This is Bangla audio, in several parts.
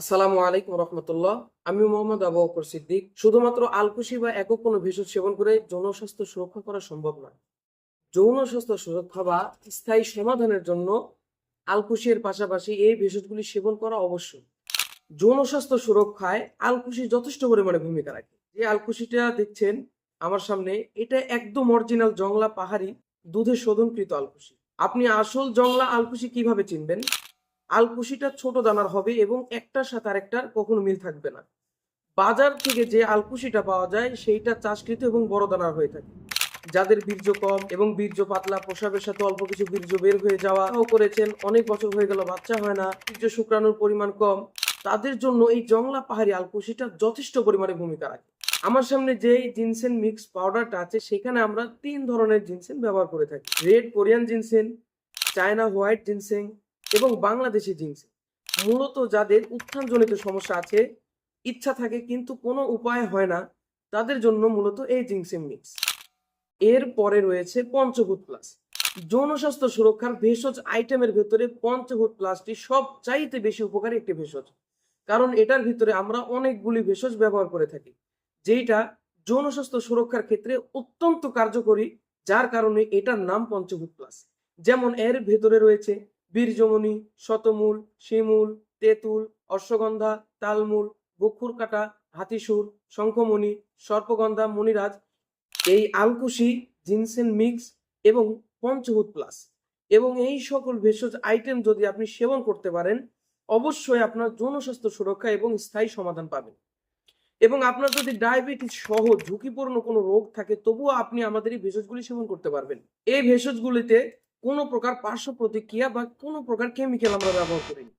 আসসালামু আলাইকুম রহমতুল্লাহ। আমি মোহাম্মদ আবু সিদ্দিক। শুধুমাত্র আলকুশি বা একক কোনো ভেষজ সেবন করে যৌন স্বাস্থ্য সুরক্ষা করা সম্ভব নয়। যৌন স্বাস্থ্য সুরক্ষা বা স্থায়ী সমাধানের জন্য আলকুশির পাশাপাশি এই ভেষজগুলি সেবন করা অবশ্যই। যৌন স্বাস্থ্য সুরক্ষায় আলকুশি যথেষ্ট পরিমাণে ভূমিকা রাখে। যে আলকুশিটা দেখছেন আমার সামনে, এটা একদম অরিজিনাল জংলা পাহাড়ি দুধে শোধনকৃত আলকুশি। আপনি আসল জংলা আলকুশি কীভাবে চিনবেন? আলকুশিটা ছোট দানার হবে এবং একটার সাথে আরেকটার কখনো মিল থাকবে না। বাজার থেকে যে আলকুশিটা পাওয়া যায়, সেইটা চাষকৃত এবং বড় দানার হয়ে থাকে। যাদের বীর্য কম এবং বীর্য পাতলা প্রসাবের সাথে অল্প কিছু বীর্য বের হয়ে যাওয়া করেছেন, অনেক বছর হয়ে গেল, বাচ্চা হয় না, বীর্য শুক্রাণুর পরিমাণ কম, তাদের জন্য এই জংলা পাহাড়ি আলকুশিটা যথেষ্ট পরিমাণে ভূমিকা রাখে। আমার সামনে যে জিনসেন মিক্স পাউডারটা আছে, সেখানে আমরা তিন ধরনের জিনসেন ব্যবহার করে থাকি। Red Korean ginseng, China white ginseng এবং বাংলাদেশি জিনসেন মূলত যাদের উত্থানজনিত সমস্যা আছে, ইচ্ছা থাকে কিন্তু কোনো উপায় হয় না, তাদের জন্য মূলত এই জিনসেন মিক্স এর পরে রয়েছে পঞ্চভূত প্লাস যৌন স্বাস্থ্য সুরক্ষার ভেষজ আইটেমের ভেতরে পঞ্চভূত প্লাসটি সবচাইতে বেশি উপকারী একটি ভেষজ। কারণ এটার ভিতরে আমরা অনেকগুলি ভেষজ ব্যবহার করে থাকি, যেইটা যৌন স্বাস্থ্য সুরক্ষার ক্ষেত্রে অত্যন্ত কার্যকরী, যার কারণে এটার নাম পঞ্চভূত প্লাস যেমন এর ভেতরে রয়েছে বীরজমণি শতমূল, শিমূল, তেঁতুল, অশ্বগন্ধা, তালমূল বক্ষুর কাটা হাতিসুর, শঙ্খমণি, সর্পগন্ধা, মণিরাজ, এই আলকুশি, জিনসেন মিক্স এবং পঞ্চভূত প্লাস। এবং এই সকল ভেষজ আইটেম যদি আপনি সেবন করতে পারেন, অবশ্যই আপনার যৌন স্বাস্থ্য সুরক্ষা এবং স্থায়ী সমাধান পাবেন। এবং আপনার যদি ডায়াবেটিস সহ ঝুঁকিপূর্ণ কোনো রোগ থাকে, তবুও আপনি আমাদের এই ভেষজগুলি সেবন করতে পারবেন। এই ভেষজগুলিতে কোনো প্রকার পার্শ্ব প্রতিক্রিয়া বা কোনো প্রকার কেমিক্যাল আমরা ব্যবহার করিনি।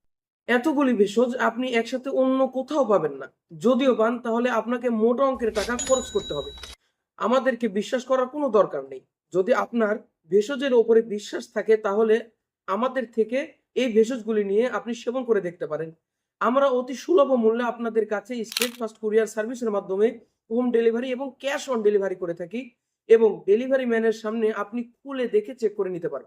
এতগুলি ভেষজ আপনি একসাথে অন্য কোথাও পাবেন না। যদিও পান, তাহলে আপনাকে মোটা অঙ্কের টাকা খরচ করতে হবে। আমাদেরকে বিশ্বাস করার কোনো দরকার নেই। যদি আপনার ভেষজের ওপরে বিশ্বাস থাকে, তাহলে আমাদের থেকে এই ভেষজগুলি নিয়ে আপনি সেবন করে দেখতে পারেন। আমরা অতি সুলভ মূল্যে আপনাদের কাছে স্টেট ফাস্ট কুরিয়ার সার্ভিসের মাধ্যমে হোম ডেলিভারি এবং ক্যাশ অন ডেলিভারি করে থাকি এবং ডেলিভারি ম্যানের সামনে আপনি খুলে দেখে চেক করে নিতে পারবেন।